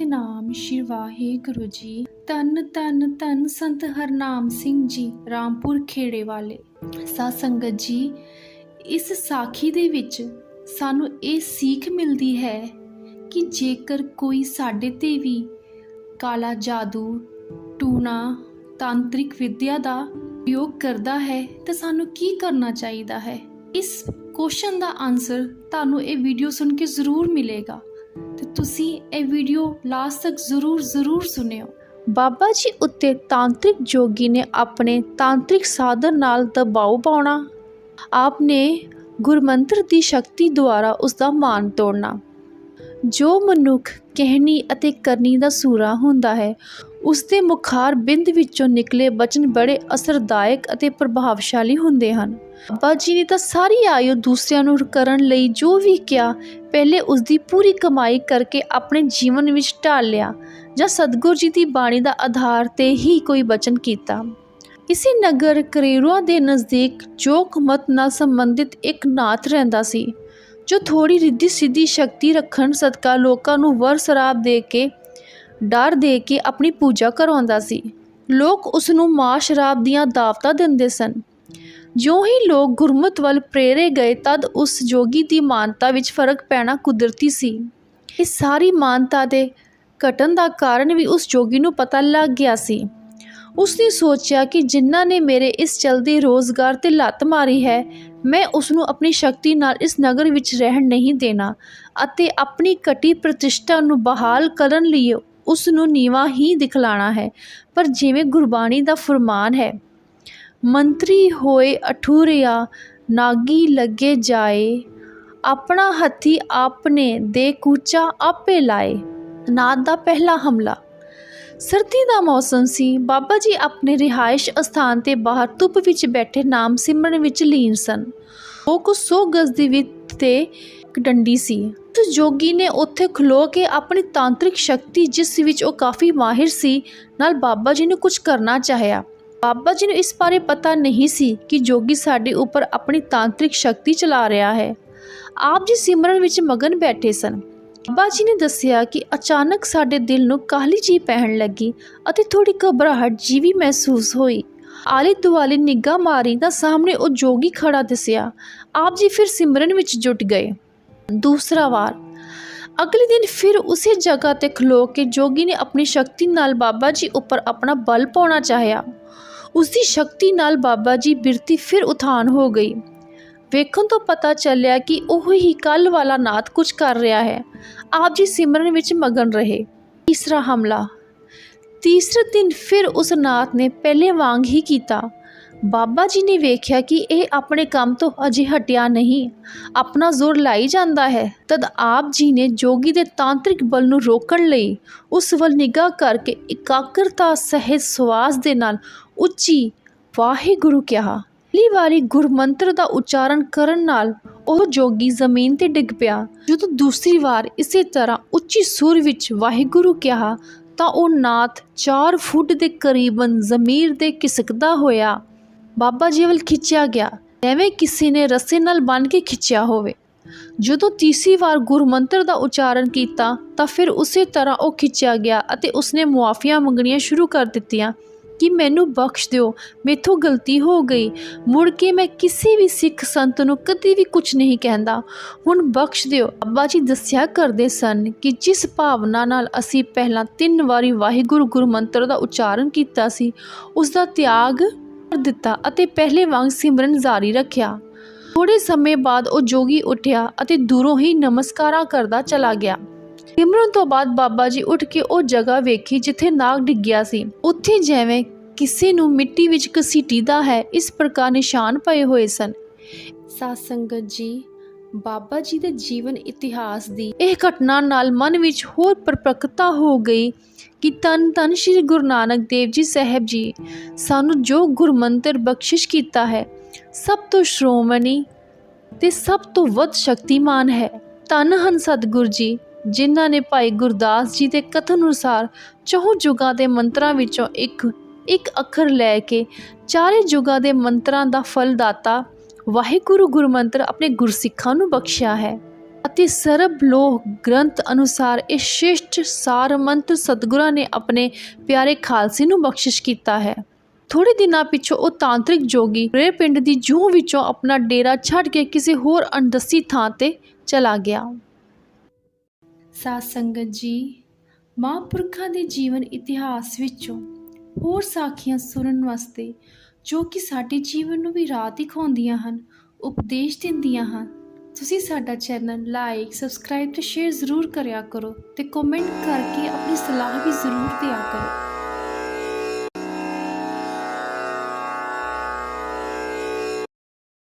ਸਤਿਨਾਮ ਸ਼੍ਰੀ ਵਾਹਿਗੁਰੂ ਜੀ। ਤਨ ਤਨ ਤਨ ਸੰਤ ਹਰਨਾਮ ਸਿੰਘ ਜੀ, ਰਾਮਪੁਰ ਖੇੜੇ ਵਾਲੇ। ਸਾਧ ਸੰਗਤ ਜੀ, ਇਸ ਸਾਖੀ ਦੇ ਵਿੱਚ ਸਾਨੂੰ ਇਹ ਸਿੱਖ ਮਿਲਦੀ ਹੈ ਕਿ ਜੇਕਰ ਕੋਈ ਸਾਡੇ ਤੇ ਵੀ ਕਾਲਾ ਜਾਦੂ, ਟੂਣਾ, ਤਾਂਤਰਿਕ ਵਿੱਦਿਆ ਦਾ ਉਪਯੋਗ ਕਰਦਾ ਹੈ, ਤਾਂ ਸਾਨੂੰ ਕੀ ਕਰਨਾ ਚਾਹੀਦਾ ਹੈ? ਇਸ ਕੁਐਸਚਨ ਦਾ ਆਨਸਰ ਤੁਹਾਨੂੰ ਇਹ ਵੀਡੀਓ ਸੁਣ ਕੇ ਜ਼ਰੂਰ ਮਿਲੇਗਾ। ਤੁਸੀਂ ਇਹ ਵੀਡੀਓ ਲਾਸਟ ਤੱਕ ਜ਼ਰੂਰ ਜ਼ਰੂਰ ਸੁਣਿਓ। ਬਾਬਾ ਜੀ ਉੱਤੇ ਤਾਂਤਰਿਕ ਜੋਗੀ ਨੇ ਆਪਣੇ ਤਾਂਤਰਿਕ ਸਾਧਨ ਨਾਲ ਦਬਾਅ ਪਾਉਣਾ, ਆਪ ਨੇ ਗੁਰਮੰਤਰ ਦੀ ਸ਼ਕਤੀ ਦੁਆਰਾ ਉਸ ਦਾ ਮਾਨ ਤੋੜਨਾ। ਜੋ ਮਨੁੱਖ ਕਹਿਣੀ ਅਤੇ ਕਰਨੀ ਦਾ ਸੂਰਾ ਹੁੰਦਾ ਹੈ ਉਸ ਦੇ ਮੁਖਾਰ ਬਿੰਦ ਵਿੱਚੋਂ ਨਿਕਲੇ ਬਚਨ ਬੜੇ ਅਸਰਦਾਇਕ ਅਤੇ ਪ੍ਰਭਾਵਸ਼ਾਲੀ ਹੁੰਦੇ ਹਨ। ਬਾਬਾ ਜੀ ਨੇ ਤਾਂ ਸਾਰੀ ਆਯੂ ਦੂਸਰਿਆਂ ਨੂੰ ਕਰਨ ਲਈ ਜੋ ਵੀ ਕਿਹਾ, ਪਹਿਲੇ ਉਸ ਦੀ ਪੂਰੀ ਕਮਾਈ ਕਰਕੇ ਆਪਣੇ ਜੀਵਨ ਵਿੱਚ ਢਾਲ ਲਿਆ ਜਾਂ ਸਤਿਗੁਰ ਜੀ ਦੀ ਬਾਣੀ ਦਾ ਆਧਾਰ ਤੇ ਹੀ ਕੋਈ ਬਚਨ ਕੀਤਾ। ਇਸੇ ਨਗਰ ਕਰੇਰੂਆ ਦੇ ਨਜ਼ਦੀਕ ਜੋਕ ਮਤ ਨਾਲ ਸੰਬੰਧਿਤ ਇੱਕ ਨਾਥ ਰਹਿੰਦਾ ਸੀ, ਜੋ ਥੋੜੀ ਰਿੱਧੀ ਸਿੱਧੀ ਸ਼ਕਤੀ ਰੱਖਣ ਸਦਕਾ ਲੋਕਾਂ ਨੂੰ ਵਰ ਸ਼ਰਾਬ ਦੇ ਕੇ, ਡਰ ਦੇ ਕੇ ਆਪਣੀ ਪੂਜਾ ਕਰਵਾਉਂਦਾ ਸੀ। ਲੋਕ ਉਸ ਨੂੰ ਮਾਂ ਸ਼ਰਾਬ ਦੀਆਂ ਦਾਵਤਾਂ ਦਿੰਦੇ ਸਨ। ਜਿਉਂ ਹੀ ਲੋਕ ਗੁਰਮਤ ਵੱਲ ਪ੍ਰੇਰੇ ਗਏ, ਤਦ ਉਸ ਜੋਗੀ ਦੀ ਮਾਨਤਾ ਵਿੱਚ ਫ਼ਰਕ ਪੈਣਾ ਕੁਦਰਤੀ ਸੀ। ਇਸ ਸਾਰੀ ਮਾਨਤਾ ਦੇ ਘਟਣ ਦਾ ਕਾਰਨ ਵੀ ਉਸ ਜੋਗੀ ਨੂੰ ਪਤਾ ਲੱਗ ਗਿਆ ਸੀ। ਉਸ ਨੇ ਸੋਚਿਆ ਕਿ ਜਿਨ੍ਹਾਂ ਨੇ ਮੇਰੇ ਇਸ ਚਲਦੇ ਰੋਜ਼ਗਾਰ ਤੇ ਲੱਤ ਮਾਰੀ ਹੈ, ਮੈਂ ਉਸ ਨੂੰ ਆਪਣੀ ਸ਼ਕਤੀ ਨਾਲ ਇਸ ਨਗਰ ਵਿੱਚ ਰਹਿਣ ਨਹੀਂ ਦੇਣਾ ਅਤੇ ਆਪਣੀ ਘਟੀ ਪ੍ਰਤਿਸ਼ਠਾ ਨੂੰ ਬਹਾਲ ਕਰਨ ਲਈ ਉਸ ਨੂੰ ਨੀਵਾ ਹੀ ਦਿਖਲਾਣਾ ਹੈ। ਪਰ ਜਿਵੇਂ ਗੁਰਬਾਣੀ ਦਾ ਫਰਮਾਨ ਹੈ ਮੰਤਰੀ ਹੋਏ ਅਠੂਰਿਆ, ਨਾਗੀ ਲੱਗੇ ਜਾਏ, ਆਪਣਾ ਹੱਥੀ ਆਪਨੇ ਦੇ ਕੂਚਾ ਆਪੇ ਲਾਏ। ਨਾਦ ਦਾ ਪਹਿਲਾ ਹਮਲਾ। ਸਰਦੀ ਦਾ ਮੌਸਮ ਸੀ। ਬਾਬਾ ਜੀ ਆਪਣੇ ਰਿਹਾਇਸ਼ ਅਸਥਾਨ ਤੇ ਬਾਹਰ ਧੁੱਪ ਵਿੱਚ ਬੈਠੇ ਨਾਮ ਸਿਮਰਨ ਵਿੱਚ ਲੀਨ ਸਨ। ਉਹ ਕੁ 100 ਗਜ਼ ਦੀ ਵਿੱਥ ਤੇ ਡੰਡੀ ਸੀ। ਤੇ ਜੋਗੀ ਨੇ ਉੱਥੇ ਖਲੋ ਕੇ ਆਪਣੀ ਤਾਂਤਰਿਕ ਸ਼ਕਤੀ ਜਿਸ ਵਿੱਚ ਉਹ ਕਾਫੀ ਮਾਹਿਰ ਸੀ, ਨਾਲ ਬਾਬਾ ਜੀ ਨੂੰ ਕੁਝ ਕਰਨਾ ਚਾਹਿਆ। ਬਾਬਾ ਜੀ ਨੂੰ ਇਸ ਬਾਰੇ ਪਤਾ ਨਹੀਂ ਸੀ ਕਿ ਜੋਗੀ ਸਾਡੇ ਉੱਪਰ ਆਪਣੀ ਤਾਂਤਰਿਕ ਸ਼ਕਤੀ ਚਲਾ ਰਿਹਾ ਹੈ। ਆਪ ਜੀ ਸਿਮਰਨ ਵਿੱਚ ਮਗਨ ਬੈਠੇ ਸਨ। ਬਾਬਾ ਜੀ ਨੇ ਦੱਸਿਆ ਕਿ ਅਚਾਨਕ ਸਾਡੇ ਦਿਲ ਨੂੰ ਕਾਹਲੀ ਜੀ ਪਹਿਣ ਲੱਗੀ ਅਤੇ ਥੋੜੀ ਘਬਰਾਹਟ ਜੀ ਵੀ ਮਹਿਸੂਸ ਹੋਈ। ਆਲੇ ਦੁਆਲੇ ਨਿਗਾਹ ਮਾਰੀ ਤਾਂ ਸਾਹਮਣੇ ਉਹ ਜੋਗੀ ਖੜਾ ਦਿਸਿਆ। ਆਪ ਜੀ ਫਿਰ ਸਿਮਰਨ ਵਿੱਚ ਜੁਟ ਗਏ। ਦੂਸਰਾ ਵਾਰ। ਅਗਲੇ ਦਿਨ ਫਿਰ ਉਸੇ ਜਗ੍ਹਾ ਤੇ ਖਲੋ ਕੇ ਜੋਗੀ ਨੇ ਆਪਣੀ ਸ਼ਕਤੀ ਨਾਲ ਬਾਬਾ ਜੀ ਉੱਪਰ ਆਪਣਾ ਬਲ ਪਾਉਣਾ ਚਾਹਿਆ। ਉਸ ਦੀ ਸ਼ਕਤੀ ਨਾਲ ਬਾਬਾ ਜੀ ਬਿਰਤੀ ਫਿਰ ਉਥਾਨ ਹੋ ਗਈ। ਵੇਖਣ ਤੋਂ ਪਤਾ ਚੱਲਿਆ ਕਿ ਉਹ ਹੀ ਕੱਲ ਵਾਲਾ ਨਾਥ ਕੁਝ ਕਰ ਰਿਹਾ ਹੈ। ਆਪ ਜੀ ਸਿਮਰਨ ਵਿੱਚ ਮਗਨ ਰਹੇ। ਤੀਸਰਾ ਹਮਲਾ। ਤੀਸਰੇ ਦਿਨ ਫਿਰ ਉਸ ਨਾਥ ਨੇ ਪਹਿਲੇ ਵਾਂਗ ਹੀ ਕੀਤਾ। ਬਾਬਾ ਜੀ ਨੇ ਵੇਖਿਆ ਕਿ ਇਹ ਆਪਣੇ ਕੰਮ ਤੋਂ ਅਜੇ ਹਟਿਆ ਨਹੀਂ। ਆਪਣਾ ਜ਼ੋਰ ਲਾਈ ਜਾਂਦਾ ਹੈ। ਤਦ ਆਪ ਜੀ ਨੇ ਜੋਗੀ ਦੇ ਤਾਂਤਰਿਕ ਬਲ ਨੂੰ ਰੋਕਣ ਲਈ ਉਸ ਵੱਲ ਨਿਗਾਹ ਕਰਕੇ ਇਕਾਗਰਤਾ ਸਹਿਜ ਸਵਾਸ ਦੇ ਨਾਲ ਉੱਚੀ ਵਾਹਿਗੁਰੂ ਕਿਹਾ। ਪਹਿਲੀ ਵਾਰੀ ਗੁਰਮੰਤਰ ਦਾ ਉਚਾਰਨ ਕਰਨ ਨਾਲ ਉਹ ਜੋਗੀ ਜ਼ਮੀਨ ਤੇ ਡਿੱਗ ਪਿਆ। ਜਦੋਂ ਦੂਸਰੀ ਵਾਰ ਇਸੇ ਤਰ੍ਹਾਂ ਉੱਚੀ ਸੁਰ ਵਿੱਚ ਵਾਹਿਗੁਰੂ ਕਿਹਾ, ਤਾਂ ਉਹ ਨਾਥ 4 ਫੁੱਟ ਦੇ ਕਰੀਬਨ ਜ਼ਮੀਰ ਦੇ ਕਿਸਕਦਾ ਹੋਇਆ ਬਾਬਾ ਜੀ ਵੱਲ ਖਿੱਚਿਆ ਗਿਆ, ਐਵੇਂ ਕਿਸੇ ਨੇ ਰੱਸੇ ਨਾਲ ਬੰਨ ਕੇ ਖਿੱਚਿਆ ਹੋਵੇ। ਜਦੋਂ ਤੀਸਰੀ ਵਾਰ ਗੁਰਮੰਤਰ ਦਾ ਉਚਾਰਨ ਕੀਤਾ, ਤਾਂ ਫਿਰ ਉਸੇ ਤਰ੍ਹਾਂ ਉਹ ਖਿੱਚਿਆ ਗਿਆ ਅਤੇ ਉਸਨੇ ਮੁਆਫੀਆਂ ਮੰਗਣੀਆਂ ਸ਼ੁਰੂ ਕਰ ਦਿੱਤੀਆਂ ਕਿ ਮੈਨੂੰ ਬਖਸ਼ ਦਿਓ, ਮੇਥੋਂ ਗਲਤੀ ਹੋ ਗਈ। ਮੁੜ ਕੇ ਮੈਂ ਕਿਸੇ ਵੀ ਸਿੱਖ ਸੰਤ ਨੂੰ ਕਦੇ ਵੀ ਕੁਝ ਨਹੀਂ ਕਹਿੰਦਾ। ਹੁਣ ਬਖਸ਼ ਦਿਓ। ਅੱਬਾ ਜੀ ਦੱਸਿਆ ਕਰਦੇ ਸਨ ਕਿ ਜਿਸ ਭਾਵਨਾ ਨਾਲ ਅਸੀਂ ਪਹਿਲਾਂ ਤਿੰਨ ਵਾਰੀ ਵਾਹਿਗੁਰੂ ਗੁਰਮੰਤਰ ਦਾ ਉਚਾਰਨ ਕੀਤਾ ਸੀ ਉਸ ਦਾ ਤਿਆਗ ਦਿੱਤਾ ਅਤੇ ਪਹਿਲੇ ਵਾਂਗ ਸਿਮਰਨ ਜਾਰੀ ਰੱਖਿਆ। ਥੋੜੇ ਸਮੇਂ ਬਾਅਦ ਉਹ ਜੋਗੀ ਉੱਠਿਆ ਅਤੇ ਦੂਰੋਂ ਹੀ ਨਮਸਕਾਰਾਂ ਕਰਦਾ ਚਲਾ ਗਿਆ। ਸਿਮਰਨ ਤੋਂ ਬਾਅਦ ਬਾਬਾ ਜੀ ਉੱਠ ਕੇ ਉਹ ਜਗ੍ਹਾ ਵੇਖੀ ਜਿੱਥੇ ਨਾਗ ਡਿੱਗਿਆ ਸੀ। ਉੱਥੇ ਜਿਵੇਂ ਕਿਸੇ ਨੂੰ ਮਿੱਟੀ ਵਿੱਚ ਘਸੀਟੀਦਾ ਹੈ, ਇਸ ਪ੍ਰਕਾਰ ਨਿਸ਼ਾਨ ਪਏ ਹੋਏ ਸਨ। ਸਾਧ ਸੰਗਤ ਜੀ ਬਾਬਾ ਜੀ ਦੇ ਜੀਵਨ ਇਤਿਹਾਸ ਦੀ ਇਹ ਘਟਨਾ ਨਾਲ ਮਨ ਵਿੱਚ ਹੋਰ ਪਰਪੱਕਤਾ ਹੋ ਗਈ ਕਿ ਤਨ ਤਨ ਸ੍ਰੀ ਗੁਰੂ ਨਾਨਕ ਦੇਵ ਜੀ ਸਾਹਿਬ ਜੀ ਸਾਨੂੰ ਜੋ ਗੁਰਮੰਤਰ ਬਖਸ਼ਿਸ਼ ਕੀਤਾ ਹੈ, ਸਭ ਤੋਂ ਸ਼੍ਰੋਮਣੀ ਤੇ ਸਭ ਤੋਂ ਵੱਧ ਸ਼ਕਤੀਮਾਨ ਹੈ। ਤਨ ਹਨ ਸਤਿਗੁਰ ਜੀ, ਜਿਨ੍ਹਾਂ ਨੇ ਭਾਈ ਗੁਰਦਾਸ ਜੀ ਦੇ ਕਥਨ ਅਨੁਸਾਰ ਚੌਹ ਜੁਗਾਂ ਦੇ ਮੰਤਰਾਂ ਵਿੱਚੋਂ ਇੱਕ ਇੱਕ ਅੱਖਰ ਲੈ ਕੇ ਚਾਰੇ ਜੁਗਾਂ ਦੇ ਮੰਤਰਾਂ ਦਾ ਫਲ ਦਾਤਾ ਵਾਹਿਗੁਰੂ ਗੁਰਮੰਤਰ ਆਪਣੇ ਗੁਰਸਿੱਖਾਂ ਨੂੰ ਬਖਸ਼ਿਆ ਹੈ ਅਤੇ ਸਰਬ ਲੋਕ ਗ੍ਰੰਥ ਅਨੁਸਾਰ ਇਹ ਸ਼ਿਸ਼ਟ ਸਾਰ ਮੰਤਰ ਨੇ ਆਪਣੇ ਪਿਆਰੇ ਖਾਲਸੇ ਨੂੰ ਬਖਸ਼ਿਸ਼ ਕੀਤਾ ਹੈ। ਥੋੜੇ ਦਿਨਾਂ ਪਿੱਛੋਂ ਉਹ ਤਾਂਤਰਿਕ ਜੋਗੀ ਰੇ ਪਿੰਡ ਦੀ ਜੂਹ ਵਿੱਚੋਂ ਆਪਣਾ ਡੇਰਾ ਛੱਡ ਕੇ ਕਿਸੇ ਹੋਰ ਅਣਦਸੀ ਥਾਂ ਤੇ ਚਲਾ ਗਿਆ। ਸਾਧ ਸੰਗਤ ਜੀ, ਮਹਾਂਪੁਰਖਾਂ ਦੇ ਜੀਵਨ ਇਤਿਹਾਸ ਵਿੱਚੋਂ ਹੋਰ ਸਾਖੀਆਂ ਸੁਣਨ ਵਾਸਤੇ ਜੋ ਕਿ ਸਾਡੇ ਜੀਵਨ ਨੂੰ ਵੀ ਰਾਹ ਦਿਖਾਉਂਦੀਆਂ ਹਨ, ਉਪਦੇਸ਼ ਦਿੰਦੀਆਂ ਹਨ। ਤੁਸੀਂ ਸਾਡਾ ਚੈਨਲ ਲਾਈਕ ਸਬਸਕ੍ਰਾਈਬ ਤੇ ਸ਼ੇਅਰ ਜ਼ਰੂਰ ਕਰਿਆ ਕਰੋ ਤੇ ਕਮੈਂਟ ਕਰਕੇ ਆਪਣੀ ਸਲਾਹ ਵੀ ਜ਼ਰੂਰ ਦਿਆ ਕਰੋ।